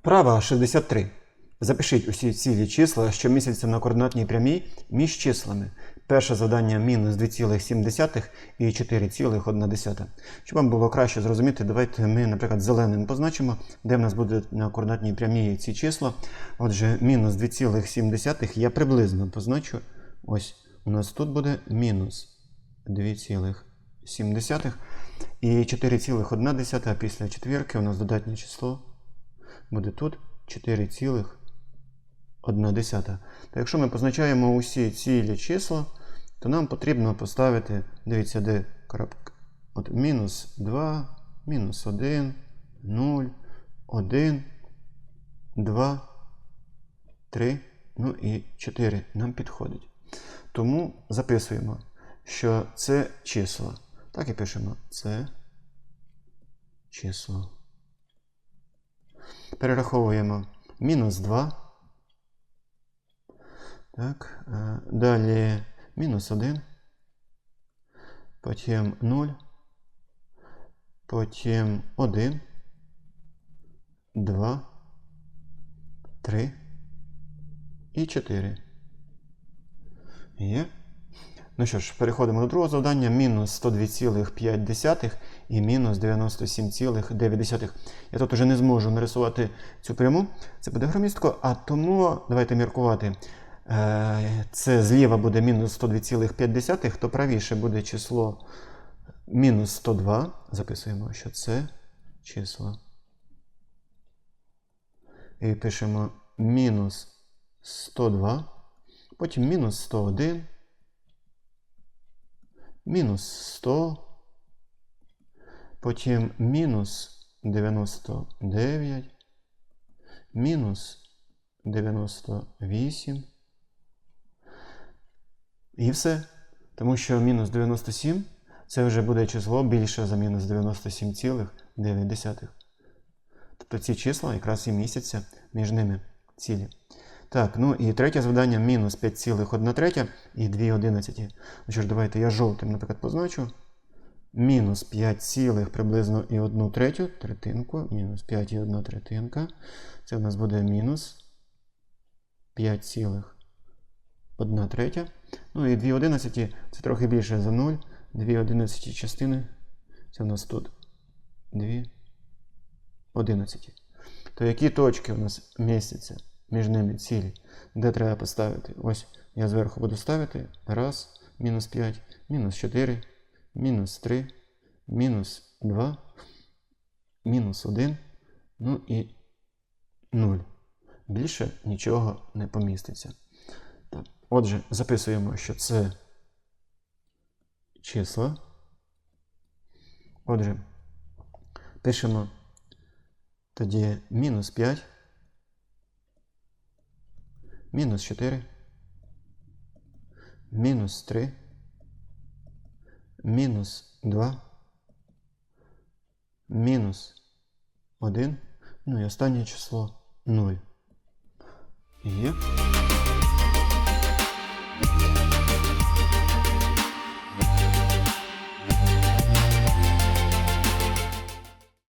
Вправа 63. Запишіть усі цілі числа, що містяться на координатній прямій між числами. Перше завдання мінус 2,7 і 4,1. Щоб вам було краще зрозуміти, давайте ми, наприклад, зеленим позначимо, де в нас буде на координатній прямій ці числа. Отже, мінус 2,7 я приблизно позначу. Ось у нас тут буде мінус 2,7 і 4,1 після четвірки у нас додатнє число буде тут 4,1. То якщо ми позначаємо усі цілі числа, то нам потрібно поставити, дивіться, де крапка. От мінус 2, мінус 1, 0, 1, 2, 3, ну і 4 нам підходить. Тому записуємо, що це число. Так і пишемо це число. Перераховуємо мінус 2. Так, е, далі мінус 1. Потім 0. Потім 1. 2. 3. І 4. Є. Ну що ж, переходимо до другого завдання. Мінус 102,5 і мінус 97,9. Я тут вже не зможу нарисувати цю пряму. Це буде громістко, а тому давайте міркувати. Е, Це зліва буде мінус 102,5, то правіше буде число мінус 102. Записуємо, що це число. І пишемо мінус 102, потім мінус 101 мінус 100, потім мінус 99, мінус 98. І все. Тому що мінус 97 це вже буде число більше за мінус 97,9. Тобто ці числа якраз і містяться між ними цілі. Так, ну і третє завдання мінус 5,1 третя і 2 одинадцяті. Ну що ж, давайте я жовтим, наприклад, позначу. Мінус 5 цілих приблизно і 1 третю, третинку, мінус 5 і 1 третинка. Це у нас буде мінус 5 цілих 1 третя. Ну і 2 одинадцяті це трохи більше за 0. 2 одинадцяті частини. Це у нас тут 2 одинадцяті. То які точки у нас містяться? Між ними цілі, де треба поставити. Ось я зверху буду ставити. Раз, мінус 5, мінус 4, мінус 3, мінус 2, мінус 1, ну і 0. Більше нічого не поміститься. Так. Отже, записуємо, що це числа. Отже, пишемо тоді мінус 5 мінус 4, мінус 3, мінус 2, мінус 1, ну і останнє число 0. Є.